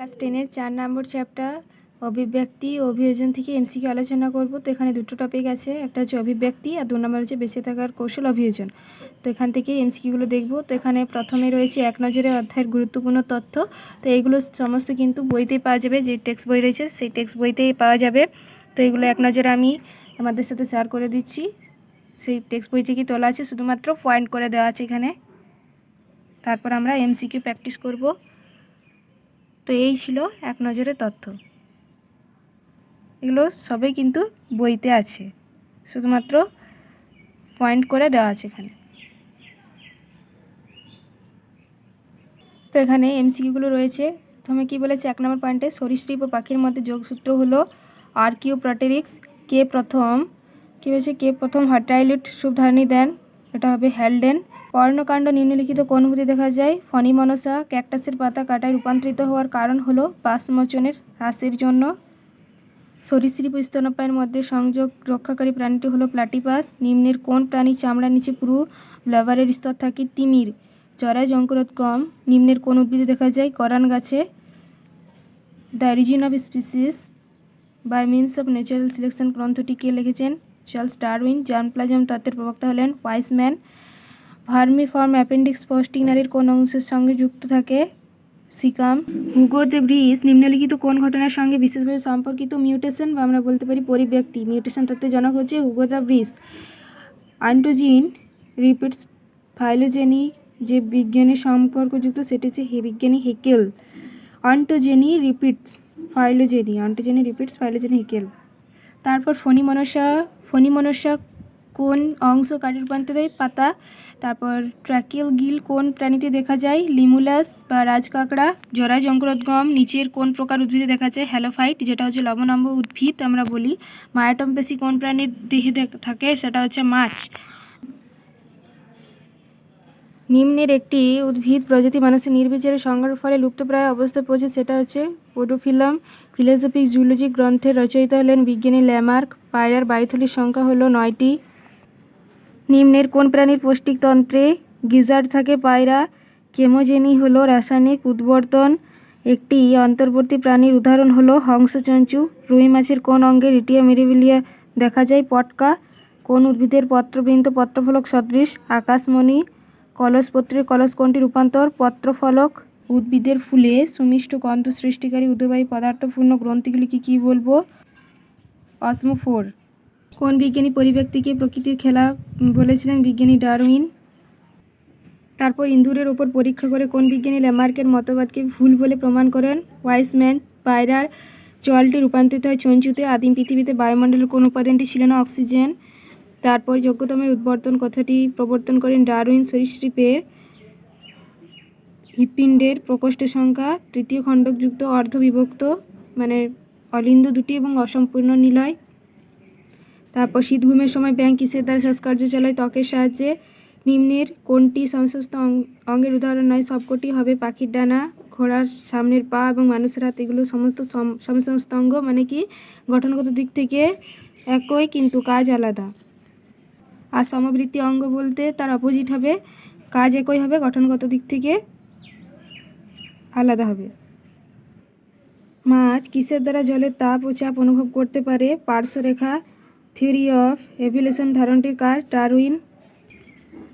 Class টেনের চার নম্বর chapter, অভিব্যক্তি অভিযোজন থেকে এমসিকে আলোচনা করব। তো এখানে দুটো টপিক আছে, একটা হচ্ছে অভিব্যক্তি আর দু নম্বর হচ্ছে বেঁচে থাকার কৌশল অভিযোজন। তো এখান থেকে এমসিকিউগুলো দেখব। তো এখানে প্রথমে রয়েছে এক নজরে অধ্যায়ের গুরুত্বপূর্ণ তথ্য। তো এইগুলো সমস্ত কিন্তু বইতেই পাওয়া যাবে, যে টেক্সট বই রয়েছে সেই টেক্সট বইতেই পাওয়া যাবে। তো এগুলো এক নজরে আমি আমাদের সাথে শেয়ার করে দিচ্ছি। সেই টেক্সট বই থেকে তোলা আছে, শুধুমাত্র পয়েন্ট করে দেওয়া আছে এখানে। তারপর আমরা এমসিকিউ প্র্যাকটিস করব। তো এই ছিল এক নজরে তথ্য। এগুলো সবই কিন্তু বইতে আছে। শুধুমাত্র পয়েন্ট করে দেওয়া আছে এখানে। তো এখানে এমসিকিউগুলো রয়েছে। প্রথমে কি বলেছে? এক নম্বর পয়েন্টে সরীসৃপ ও পাখির মধ্যে যোগসূত্র হলো আর্কিও প্রটেরিক্স কে প্রথম। কী বলেছে? কে প্রথম হার্টাইলিট শুভধারণী দেন। এটা হবে হ্যালডেন কর্ণকাণ্ড নিম্নলিখিত কোন অনুভূতি দেখা যায়? ফণিমনসা ক্যাকটাসের পাতা কাটায় রূপান্তরিত হওয়ার কারণ হলো পাশমোচনের হ্রাসের জন্য। সরীসৃপ স্তন্যপায়ের মধ্যে সংযোগ রক্ষাকারী প্রাণীটি হলো প্লাটিপাস। নিম্নের কোন প্রাণী চামড়ার নিচে পুরু ব্লাবারের স্তর থাকে? তিমির। জরায় কম নিম্নের কোন উদ্ভিদে দেখা যায়? করান গাছে। The origin of species. By means of natural selection গ্রন্থটি কে লিখেছেন? Charles Darwin. জার্মপ্লাজম তত্ত্বের প্রবক্তা হলেন ওয়াইসম্যান। ভার্মিফর্ম অ্যাপেন্ডিক্স পৌষ্টিক কোন অংশের সঙ্গে যুক্ত থাকে? সিকাম। হুগো দ্য ব্রিজ, নিম্নলিখিত কোন ঘটনার সঙ্গে বিশেষভাবে সম্পর্কিত? মিউটেশন বা আমরা বলতে পারি পরিব্যক্তি। মিউটেশন তত্ত্বের জনক হচ্ছে Hugo de Vries. Ontogeny repeats phylogeny যে বিজ্ঞানের সম্পর্কযুক্ত, সেটি হচ্ছে বিজ্ঞানী Haeckel. Ontogeny repeats phylogeny ontogeny repeats phylogeny Haeckel. তারপর ফণি মনসা ফণি মনসা কোন অংশ কাঠে রূপান্তরে পাতা? তারপর ট্র্যাকিল গিল কোন প্রাণীতে দেখা যায়? লিমুলাস বা রাজকাকড়া? জরায় জঙ্করোদ্গম নিচের কোন প্রকার উদ্ভিদে দেখা যায়? হ্যালোফাইট, যেটা হচ্ছে লবণাম্ব উদ্ভিদ, আমরা বলি। মায়াটম পেশি কোন প্রাণীর দেহে থাকে? সেটা হচ্ছে মাছ। নিম্নের একটি উদ্ভিদ প্রজাতি মানুষের নির্বিচারে সংজ্ঞার ফলে লুপ্তপ্রায় অবস্থায় পৌঁছে, সেটা হচ্ছে পোডোফিলাম। ফিলোসফিক জুলজি গ্রন্থের রচয়িতা হলেন বিজ্ঞানী ল্যামার্ক পায়রার বায়ুথলির সংখ্যা হলো নয়টি। নিম্নের কোন প্রাণীর পৌষ্টিকতন্ত্রে গিজার থাকে? পায়রা, কেমোজেনি হলো রাসায়নিক উদ্বর্তন। একটি অন্তর্বর্তী প্রাণীর উদাহরণ হলো হংসচঞ্চু। রুই মাছের কোন অঙ্গে রিটিয়া মিরিবিলিয়া দেখা যায়? পটকা। কোন উদ্ভিদের পত্রবৃন্ত পত্রফলক সদৃশ? আকাশমণি। কলসপত্রের কলস কোনটি রূপান্তর? পত্রফলক। উদ্ভিদের ফুলে সুমিষ্ট গন্ধ সৃষ্টিকারী উদ্যবায়ী পদার্থপূর্ণ গ্রন্থিগুলিকে কী বলব? অসমোফোর। কোন বিজ্ঞানী পরিব্যক্তিকে প্রকৃতির খেলা বলেছিলেন বিজ্ঞানী ডারউইন? তারপর ইন্দুরের ওপর পরীক্ষা করে কোন বিজ্ঞানী ল্যামার্কের মতবাদকে ভুল বলে প্রমাণ করেন? ওয়াইসম্যান পায়রার জলটি রূপান্তরিত হয় চঞ্চুতে। আদিম পৃথিবীতে বায়ুমণ্ডলের কোন উপাদানটি ছিল না? অক্সিজেন। তারপর যোগ্যতমের উদ্বর্তন কথাটি প্রবর্তন করেন ডারউইন সরীসৃপের। হৃৎপিণ্ডের প্রকোষ্ঠ সংখ্যা, তৃতীয় খণ্ডকযুক্ত অর্ধবিভক্ত মানে অলিন্দ দুটি এবং অসম্পূর্ণ নিলয়। তারপর শীত ঘুমের সময় ব্যাং কিসের দ্বারা শ্বাসকার্য চালায়? ত্বকের সাহায্যে নিম্নের কোনটি সমস্ত অঙ্গের উদাহরণ নয়। সবকটি হবে পাখির ডানা, ঘোড়ার সামনের পা এবং মানুষের হাত। এগুলো সমস্ত সম- সমস্ত অঙ্গ মানে কি? গঠনগত দিক থেকে একই, কিন্তু কাজ আলাদা। আর সমবৃত্তি অঙ্গ বলতে তার অপোজিট হবে। কাজ একই হবে, গঠনগত দিক থেকে আলাদা হবে। মাছ কিসের দ্বারা জলের তাপ ও চাপ অনুভব করতে পারে? পার্শ্বরেখা থিওরি অফ এভিলেশন ধারণটির কার? টারউইন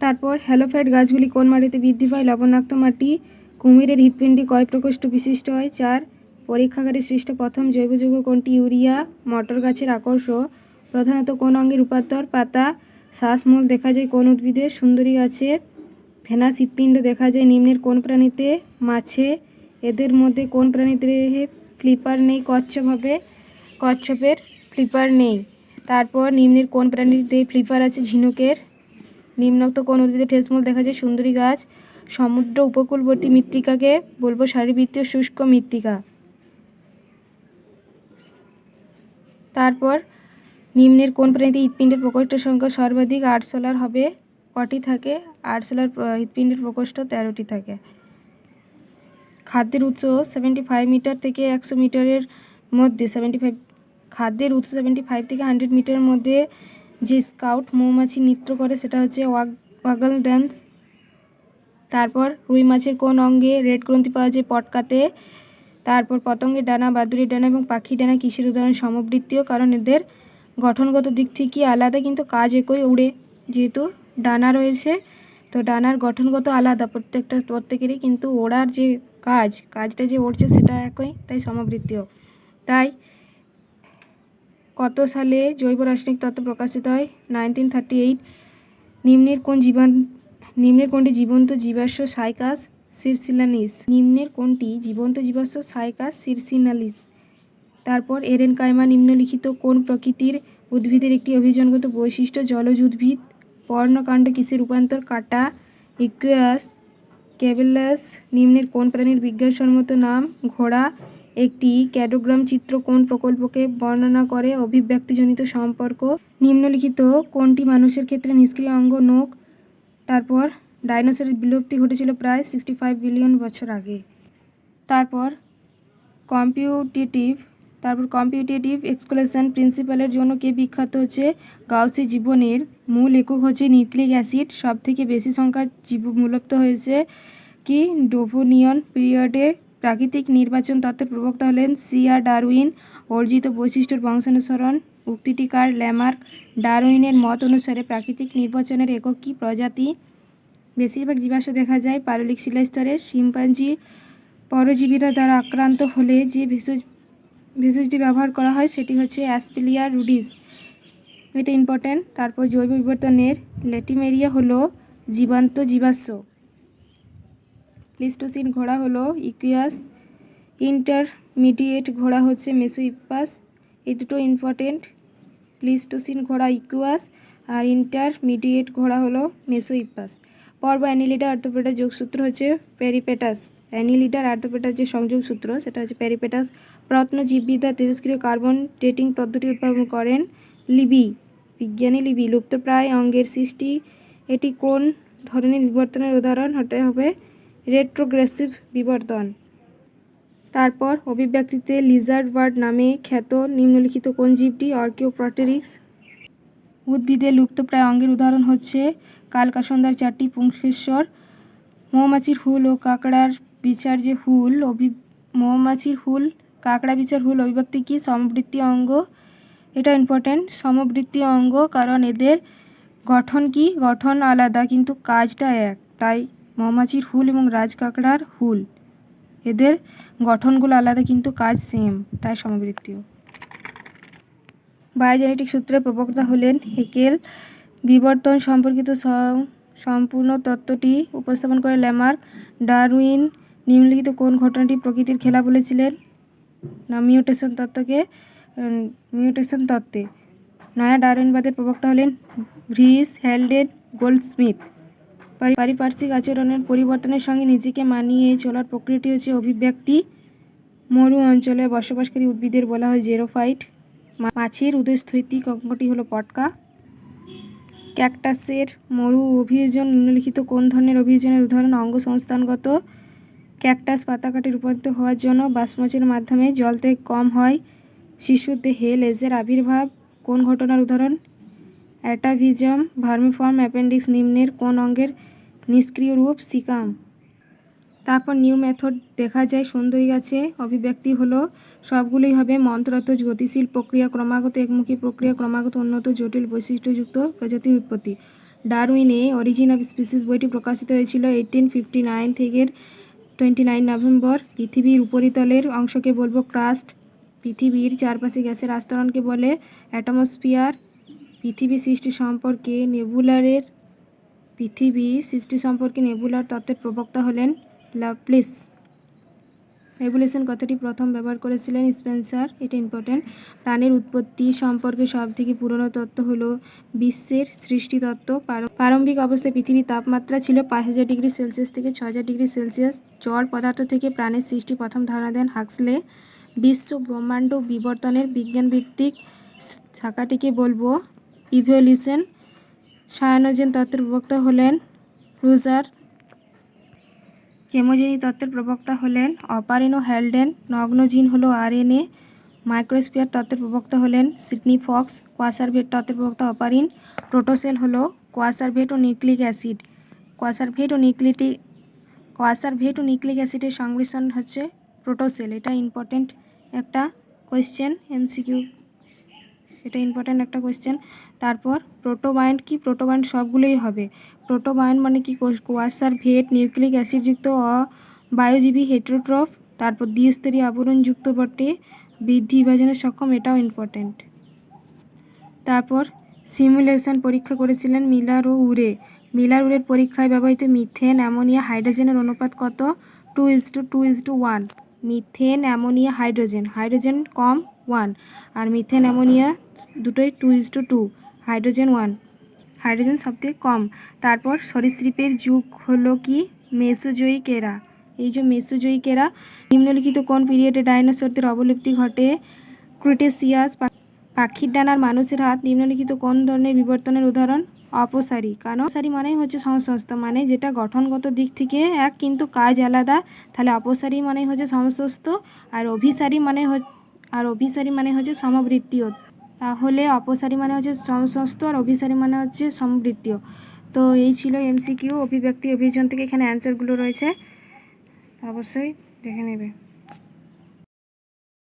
তারপর হ্যালোফাইট গাছগুলি কোন মাটিতে বৃদ্ধি পায়? লবণাক্ত মাটি, কুমিরের হৃৎপিণ্ডি কয় প্রকোষ্ঠ বিশিষ্ট হয়? চার, পরীক্ষাগারে সৃষ্ট প্রথম জৈব যৌগ কোনটি? ইউরিয়া, মটর গাছের আকর্ষ। প্রধানত কোন অঙ্গে রূপান্তর? পাতা, শ্বাসমূল দেখা যায় কোন উদ্ভিদে? সুন্দরী গাছে ভেনাস হৃৎপিণ্ড দেখা যায় নিম্নের কোন প্রাণীতে? মাছে। এদের মধ্যে কোন প্রাণীতে ফ্লিপার নেই? কচ্ছপ হবে। কচ্ছপের ফ্লিপার নেই। তারপর নিম্নের কোন প্রাণীতে ফ্লিপার আছে? ঝিনুকের। নিম্নোক্ত কোন উদ্ভিদে ঠেসমূল দেখা যায়? সুন্দরী গাছ। সমুদ্র উপকূলবর্তী মৃত্তিকাকে বলব সারিবৃত্তীয় শুষ্ক মৃত্তিকা। তারপর নিম্নের কোন প্রাণীতে হৃৎপিণ্ডের প্রকোষ্ঠ সংখ্যা সর্বাধিক? আটশোলার হবে কটি থাকে? আটশোলার হৃৎপিণ্ডের প্রকোষ্ঠ তেরোটি থাকে। খাদ্যের উৎস সেভেন্টি ফাইভ মিটার থেকে একশো মিটারের মধ্যে, সেভেন্টি ফাইভ খাদ্যের উৎস সেভেন্টি ফাইভ থেকে হান্ড্রেড মিটারের মধ্যে যে স্কাউট মৌমাছি নৃত্য করে, সেটা হচ্ছে ওয়াগ ওয়াগল ড্যান্স তারপর রুই মাছের কোন অঙ্গে রেড গ্রন্থি পাওয়া যায় পটকাতে। তারপর পতঙ্গের ডানা, বাদুড়ির ডানা এবং পাখির ডানা কিসের উদাহরণ? সমবৃত্তীয়, কারণ এদের গঠনগত দিক থেকে আলাদা, কিন্তু কাজ একই উড়ে। যেহেতু ডানা রয়েছে, তো ডানার গঠনগত আলাদা প্রত্যেকটা, প্রত্যেকেরই কিন্তু ওড়ার যে কাজ, কাজটা যে উড়ছে সেটা একই, তাই সমবৃত্তীয়। তাই কত সালে জৈব রাসায়নিক তত্ত্ব প্রকাশিত হয়? নাইনটিন থার্টি এইট নিম্নের কোন জীবাণ নিম্নের কোনটি জীবন্ত জীবাশ্ম সাইকাস সিরসিনালিস? নিম্নের কোনটি জীবন্ত জীবাশ্ম সাইকাস সিরসিনালিস? তারপর এরেন কায়মা নিম্নলিখিত কোন প্রকৃতির উদ্ভিদের একটি অভিযানগত বৈশিষ্ট্য? জলজ উদ্ভিদ, পর্ণকাণ্ড কিসের রূপান্তর? কাটা, ইকুয়াস, ক্যাবেলাস, নিম্নের কোন প্রাণীর বিজ্ঞানসম্মত নাম? ঘোড়া একটি ক্যাডোগ্রাম চিত্র কোন প্রকল্পকে বর্ণনা করে? অভিব্যক্তিজনিত সম্পর্ক, নিম্নলিখিত কোনটি মানুষের ক্ষেত্রে নিষ্ক্রিয় অঙ্গ নোক তারপর, ডাইনোসরের বিলুপ্তি ঘটেছিল প্রায় সিক্সটি ফাইভ বিলিয়ন বছর আগে। তারপর কম্পিউটেটিভ তারপর কম্পিউটেটিভ এক্সক্লেশন প্রিন্সিপালের জন্য কে বিখ্যাত হচ্ছে? গাউসি জীবনের মূল একক হচ্ছে নিউক্লিক অ্যাসিড সব থেকে বেশি সংখ্যার জীব মূলপ্ত হয়েছে কি? ডোভোনিয়ন পিরিয়ডে প্রাকৃতিক নির্বাচন তত্ত্বের প্রবক্তা হলেন সিয়া ডারউইন। অর্জিত বৈশিষ্ট্যের বংশানুসরণ উক্তিটি কার ল্যামার্ক ডারউইনের মত অনুসারে প্রাকৃতিক নির্বাচনের একক কি প্রজাতি? বেশিরভাগ জীবাশ্ম দেখা যায় পাললিক শিলাস্তরে শিম্পাঞ্জি পরজীবীরা দ্বারা আক্রান্ত হলে যে ভেষজ ভেষজটি ব্যবহার করা হয় সেটি হচ্ছে অ্যাসপিলিয়া রুডিস। এটা ইম্পর্ট্যান্ট তারপর জৈব বিবর্তনের ল্যাটিমেরিয়া হলো জীবান্ত জীবাশ্ম। প্লিস্টোসিন ঘোড়া হলো ইকুয়াস, ইন্টারমিডিয়েট ঘোড়া হচ্ছে মেসোইপাস। এই দুটো ইম্পর্টেন্ট প্লিস্টোসিন ঘোড়া ইকুয়াস আর ইন্টারমিডিয়েট ঘোড়া হলো মেসোইপাস। পর্ব অ্যানিলিডার আর্থোপেটার যোগসূত্র হচ্ছে প্যারিপেটাস। অ্যানিলিডার আর্থোপেটার যে সংযোগ সূত্র, সেটা হচ্ছে প্যারিপেটাস। প্রত্ন জীববিদ্যা তেজস্ক্রিয় কার্বন ডেটিং পদ্ধতি উদ্ভাবন করেন লিবি, বিজ্ঞানী লিবি। লুপ্তপ্রায় অঙ্গের সৃষ্টি, এটি কোন ধরনের বিবর্তনের উদাহরণ হতে হবে? রেট্রোগ্রেসিভ বিবর্তন। তারপর অভিব্যক্তিতে লিজার্ড বার্ড নামে খ্যাত নিম্নলিখিত কোন জীবটি অর্কিওপ্রটেরিক্স উদ্ভিদে লুপ্তপ্রায় অঙ্গের উদাহরণ হচ্ছে কালকাসন্দার চারটি পুংসেশ্বর, মৌমাছির হুল ও কাঁকড়ার বিচার যে হুল, অভি মৌমাছির হুল, কাঁকড়া বিচার হুল অভিব্যক্তি কি সমবৃত্তি অঙ্গ? এটা ইম্পর্ট্যান্ট সমবৃত্তি অঙ্গ কারণ এদের গঠন কি? গঠন আলাদা, কিন্তু কাজটা এক, তাই মৌমাছির হুল এবং রাজ কাঁকড়ার হুল। এদের গঠনগুলো আলাদা কিন্তু কাজ সেম তাই সমবৃত্তীয়। বায়োজেনেটিক সূত্রের প্রবক্তা হলেন হেকেল। বিবর্তন সম্পর্কিত সম্পূর্ণ তত্ত্বটি উপস্থাপন করে ল্যামার্ক ডারউইন। নিম্নলিখিত কোন ঘটনাটি প্রকৃতির খেলা বলেছিলেন? না, মিউটেশন তত্ত্বকে মিউটেশন তত্ত্বে। নয়া ডারউইনবাদের প্রবক্তা হলেন ভ্রিস হ্যালডেন গোল্ডস্মিথ। পারিপার্শ্বিক আচরণের পরিবর্তনের সঙ্গে নিজেকে মানিয়ে চলার প্রক্রিয়াটি হচ্ছে অভিব্যক্তি। মরু অঞ্চলে বসবাসকারী উদ্ভিদের বলা হয় জেরোফাইট। মাছের উদয়স্থৈতিক অঙ্গটি হলো পটকা। ক্যাকটাসের মরু অভিযোজন নিম্নলিখিত কোন ধরনের অভিযোজনের উদাহরণ? অঙ্গ সংস্থানগত ক্যাকটাস পাতা কাটে রূপান্তরিত হওয়ার জন্য বাষ্পমোচনের মাধ্যমে জল থেকে কম হয়। শিশুর দেহে লেজের আবির্ভাব কোন ঘটনার উদাহরণ? অ্যাটাভিজম ভার্মিফর্ম অ্যাপেন্ডিক্স নিম্নের কোন অঙ্গের নিষ্ক্রিয় রূপ? সিকাম। তারপর নিউ মেথড দেখা যায়, সুন্দরী গাছে অভিব্যক্তি হলো, সবগুলোই হবে মন্ত্রত গতিশীল প্রক্রিয়া, ক্রমাগত একমুখী প্রক্রিয়া, ক্রমাগত উন্নত, জটিল, বৈশিষ্ট্যযুক্ত প্রজাতির উৎপত্তি। ডারউইনে অরিজিন অফ স্পিসিস বইটি প্রকাশিত হয়েছিল এইটিন ফিফটি নাইন থেকে টোয়েন্টি নাইন নভেম্বর। পৃথিবীর উপরিতলের অংশকে বলব ক্রাস্ট। পৃথিবীর চারপাশে গ্যাসের আস্তরণকে বলে অ্যাটমসফিয়ার। পৃথিবী সৃষ্টি সম্পর্কে নেবুলারের, পৃথিবী সৃষ্টি সম্পর্কে নেবুলার তত্ত্বের প্রবক্তা হলেন লাভলিস রেভুলেশন কথাটি প্রথম ব্যবহার করেছিলেন স্পেন্সার, এটা ইম্পর্টেন্ট প্রাণের উৎপত্তি সম্পর্কে সব থেকে পুরনো তত্ত্ব হল বিশ্বের সৃষ্টি তত্ত্ব। প্রারম্ভিক অবস্থায় পৃথিবীর তাপমাত্রা ছিল পাঁচ হাজার ডিগ্রি সেলসিয়াস থেকে ছ হাজার ডিগ্রি সেলসিয়াস। জড় পদার্থ থেকে প্রাণের সৃষ্টি প্রথম ধারণা দেন হাক্সলে। বিশ্ব ব্রহ্মাণ্ড বিবর্তনের বিজ্ঞানভিত্তিক শাখাটিকে বলব ইভলিউশন। সায়ানোজেন তত্ত্বের প্রবক্তা হলেন রুজার কেমোজেনি তত্ত্বের প্রবক্তা হলেন অপারিন হ্যালডেন। নগ্নজিন হলো আরএনএ। মাইক্রোস্পিয়ার তত্ত্বের প্রবক্তা হলেন সিডনি ফক্স। কোয়াসারভেট তত্ত্বের প্রবক্তা অপারিন। প্রোটোসেল হলো কোয়াসারভেট ও নিউক্লিক অ্যাসিড। কোয়াসারভেট ও নিউক্লিটি, কোয়াসারভেট ও নিউক্লিক অ্যাসিডের সংমিশ্রণ হচ্ছে প্রোটোসেল। এটা ইম্পর্টেন্ট একটা কোয়েশ্চেন এমসিকিউ এটা ইম্পর্ট্যান্ট একটা কোয়েশ্চেন তারপর প্রোটোবায়ন্ট কি প্রোটোবায়ন্ট সবগুলোই হবে। প্রোটোবায়ন্ট মানে কি? কোয়াসার ভেট, নিউক্লিক অ্যাসিডযুক্ত অ, বায়োজীবী হেটেরোট্রফ, তারপর দ্বিস্তরীয় আবরণযুক্ত বটে, বৃদ্ধি বিভাজনে সক্ষম, এটাও ইম্পর্ট্যান্ট তারপর সিমুলেশন পরীক্ষা করেছিলেন মিলার ও উরে। মিলার উরের পরীক্ষায় ব্যবহৃত মিথেন, অ্যামোনিয়া, হাইড্রোজেনের অনুপাত কত? Two is two two is two one methane, ammonia, hydrogen. Hydrogen com one আর মিথেন অ্যামোনিয়া দুটোই two is two two hydrogen one hydrogen সবথেকে কম। তারপর সরীসৃপের যুগ হলো কি? মেসোজয়িক এরা এই যে মেসোজয়িক এরা নিম্নলিখিত কোন পিরিয়ডে ডাইনোসরদের অবলুপ্তি ঘটে? ক্রিটেসিয়াস পাখির ডানার মানুষের হাত, নিম্নলিখিত কোন ধরনের বিবর্তনের উদাহরণ? অপসারী। কারণ অপসারী মানেই হচ্ছে সমসস্ত মানে যেটা গঠনগত দিক থেকে এক কিন্তু কাজ আলাদা, তাহলে অপসারী মানে হচ্ছে সমসস্ত আর অভিসারী মানে হচ- আর অভিসারী মানে হচ্ছে সমবৃত্তীয়। তাহলে অপসারী মানে হচ্ছে সমস্ত আর অভিসারী মানে হচ্ছে সমবৃত্তীয়। তো এই ছিল এমসিকিউ অভিব্যক্তি অভিযোজন থেকে এখানে অ্যান্সারগুলো রয়েছে। অবশ্যই দেখে নেবে।